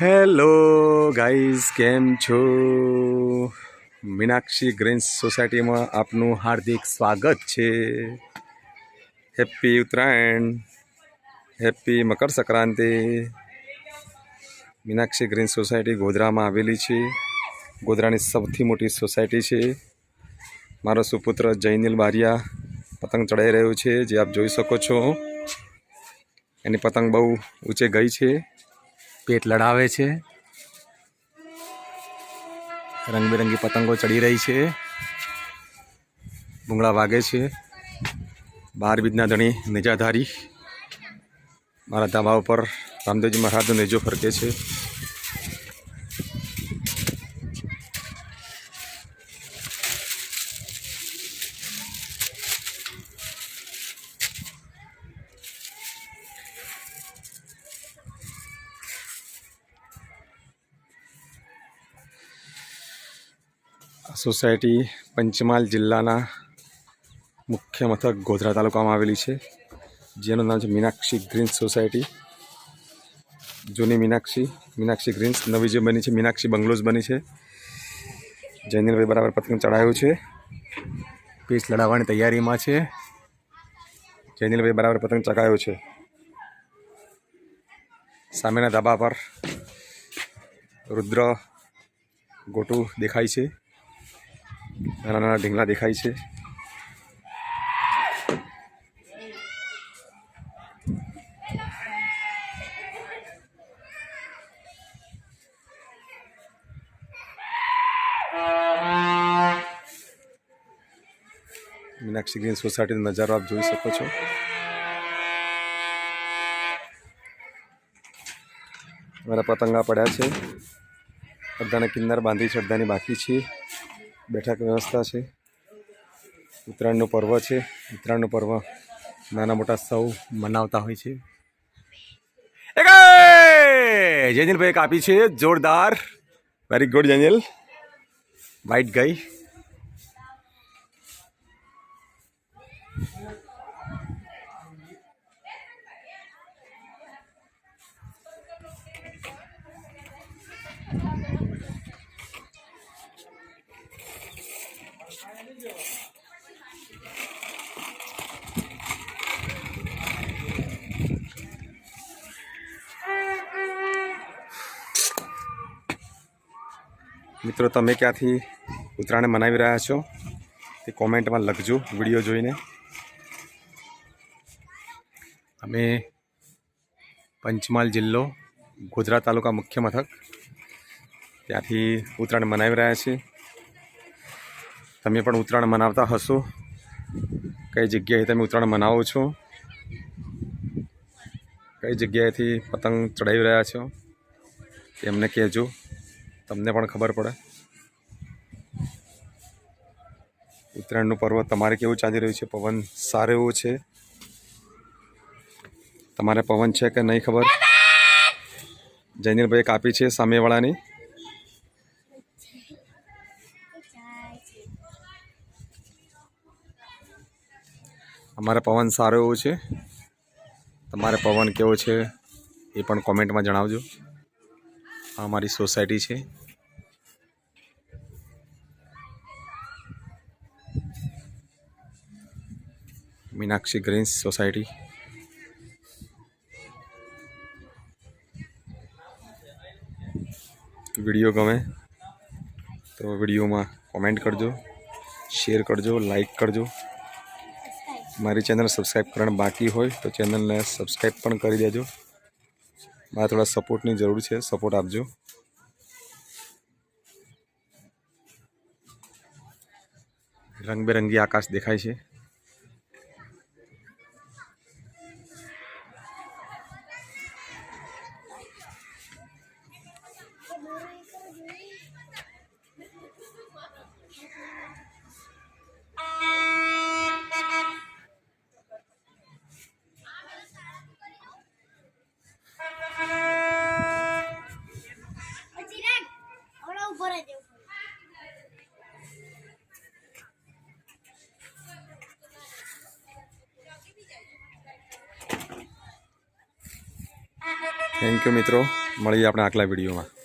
Hello guys, કેમ છો? Meenakshi Green's સોસાયટીમાં આપનું હાર્દિક સ્વાગત છે. Happy Uttarayan, happy Makar Sankranti. Meenakshi greens society ગોધરામાં આવેલી છે. ગોધરાની સૌથી મોટી સોસાયટી છે. મારો સુપુત્ર જયનીલ બારિયા પતંગ ચડાઈ રહ્યો છે, જે આપ જોઈ શકો છો. એની પતંગ બહુ ઊંચે ગઈ છે. પેટ લડાવે છે. રંગબેરંગી પતંગો ચડી રહી છે. ભૂંગળા વાગે છે. બાર બીજના ધણી નિજાધારી. મારા ધાબા ઉપર રામદેવજી મહારાજનો નેજો ફરકે છે. સોસાયટી પંચમહાલ જિલ્લાના મુખ્ય મથક ગોધરા તાલુકામાં આવેલી છે. જેનું નામ છે મીનાક્ષી ગ્રીન્સ સોસાયટી. જૂની મીનાક્ષી મીનાક્ષી ગ્રીન્સ, નવી જે બની છે મીનાક્ષી બંગલોઝ બની છે. જૈનિલભાઈ બરાબર પતંગ ચડાવ્યો છે. પીસ લડાવવાની તૈયારીમાં છે. જૈનિલભાઈ બરાબર પતંગ ચગાવ્યો છે. સામેના ધાબા પર રુદ્ર ગોટું દેખાય છે. નાના નાના ઢીંગલા દેખાય છે. મીનાક્ષી ગ્રીન સોસાયટીનો નજારો આપ જોઈ શકો છો. મારા પતંગા પડ્યા છે. અડધાને કિન્નર બાંધી છે, અડધાની બાકી છે. બેઠક વ્યવસ્થા છે. ઉત્તરાયણનું પર્વ છે. ઉત્તરાયણનું પર્વ નાના મોટા સૌ મનાવતા હોય છે. એ એક આપી છે. જોરદાર. વેરી ગુડ જેનિલ વાઈટ ગઈ મિત્રો, તમે ક્યાંથી ઉત્તરાયણ મનાવી રહ્યા છો તે કોમેન્ટમાં લખજો વીડિયો જોઈને. અમે પંચમહાલ જિલ્લો ગોધરા તાલુકા મુખ્ય મથક ત્યાંથી ઉત્તરાયણ મનાવી રહ્યા છીએ. તમે પણ ઉત્તરાયણ મનાવતા હશો. કઈ જગ્યાએ તમે ઉત્તરાયણ મનાવો છો? કઈ જગ્યાએથી પતંગ ચડાવી રહ્યા છો? તેમને કહેજો. તમને પણ ખબર પડે. ઉત્તરાયણનું પર્વ તમારે કેવું ચાલી રહ્યું છે? પવન સારો એવો છે? તમારે પવન છે કે નહીં ખબર? જૈનિલભાઈ કાપી છે સામેવાળાની. અમારે પવન સારો એવો છે. તમારે પવન કેવો છે એ પણ કોમેન્ટમાં જણાવજો. આ અમારી સોસાયટી છે. Meenakshi Green's society. વીડિયો ગમે તો વિડીયોમાં કોમેન્ટ કરજો શેર કરજો લાઈક કરજો. મારી ચેનલ સબસ્ક્રાઈબ કરવાનું બાકી હોય તો ચેનલને સબસ્ક્રાઈબ પણ કરી દેજો. મારે થોડા સપોર્ટની જરૂર છે. સપોર્ટ આપજો. રંગબેરંગી આકાશ દેખાય છે. થેન્ક યુ મિત્રો. મળીએ આપણે આગલા વિડીયોમાં.